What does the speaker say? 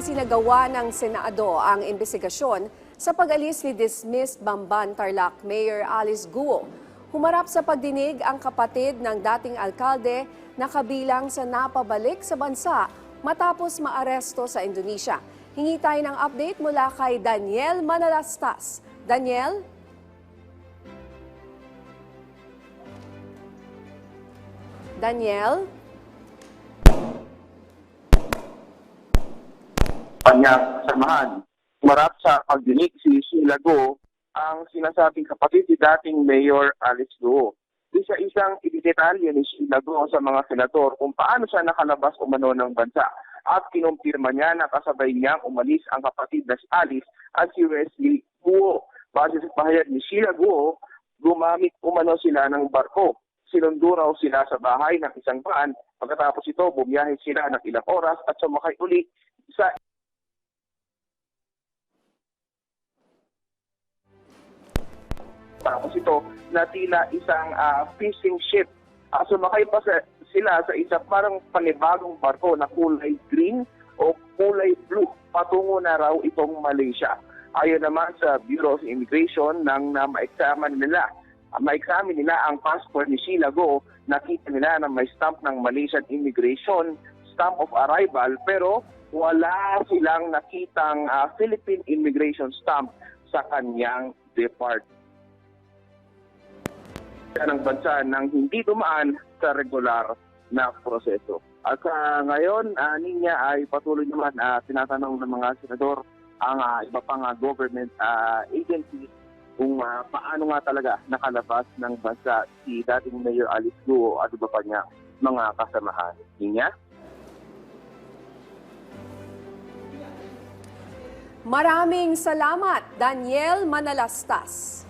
isinagawa ng Senado ang investigasyon sa pag-alis ni dismissed Bamban Tarlac Mayor Alice Guo. Humarap sa pagdinig ang kapatid ng dating alkalde na kabilang sa napabalik sa bansa matapos maaresto sa Indonesia. Hingi tayo ng update mula kay Daniel Manalastas. Daniel? Daniel? Kanyang samahan. Marap sa pagdinig si Sheila Go ang sinasabing kapatid ni dating Mayor Alice Go. Isa isang ibidetalye ni Sheila Go sa mga senador kung paano siya nakalabas umano ng bansa at kinumpirma niya na kasabay niyang umalis ang kapatid na si Alice at si Wesley Guo. Base sa pahayag ni Sheila Guo, gumamit umano sila ng barko. Sinundo raw sila sa bahay ng isang van. Pagkatapos ito, bumiyahe sila ng ilang oras at sumakay uli sa Tapos ito, na tila isang ah, fishing ship. Uh, sumakay pa sa, sila sa isa parang panibagong barko na kulay green o kulay blue patungo na raw itong Malaysia. Ayon naman sa Bureau of Immigration nang na ma-examine nila uh, ma-examine nila ang passport ni Sheila Go, nakita nila na may stamp ng Malaysian Immigration, stamp of arrival, pero wala silang nakitang ah, Philippine Immigration stamp sa kanyang depart ng bansa nang hindi dumaan sa regular na proseso. At sa ngayon, uh, niya ay patuloy naman uh, tinatanong ng mga senador ang ah, iba pang ah, government ah, agencies kung ah, paano nga talaga nakalabas ng bansa si dating Mayor Alice Guo at iba pa niya mga kasamahan. Niya? Maraming salamat, Daniel Manalastas.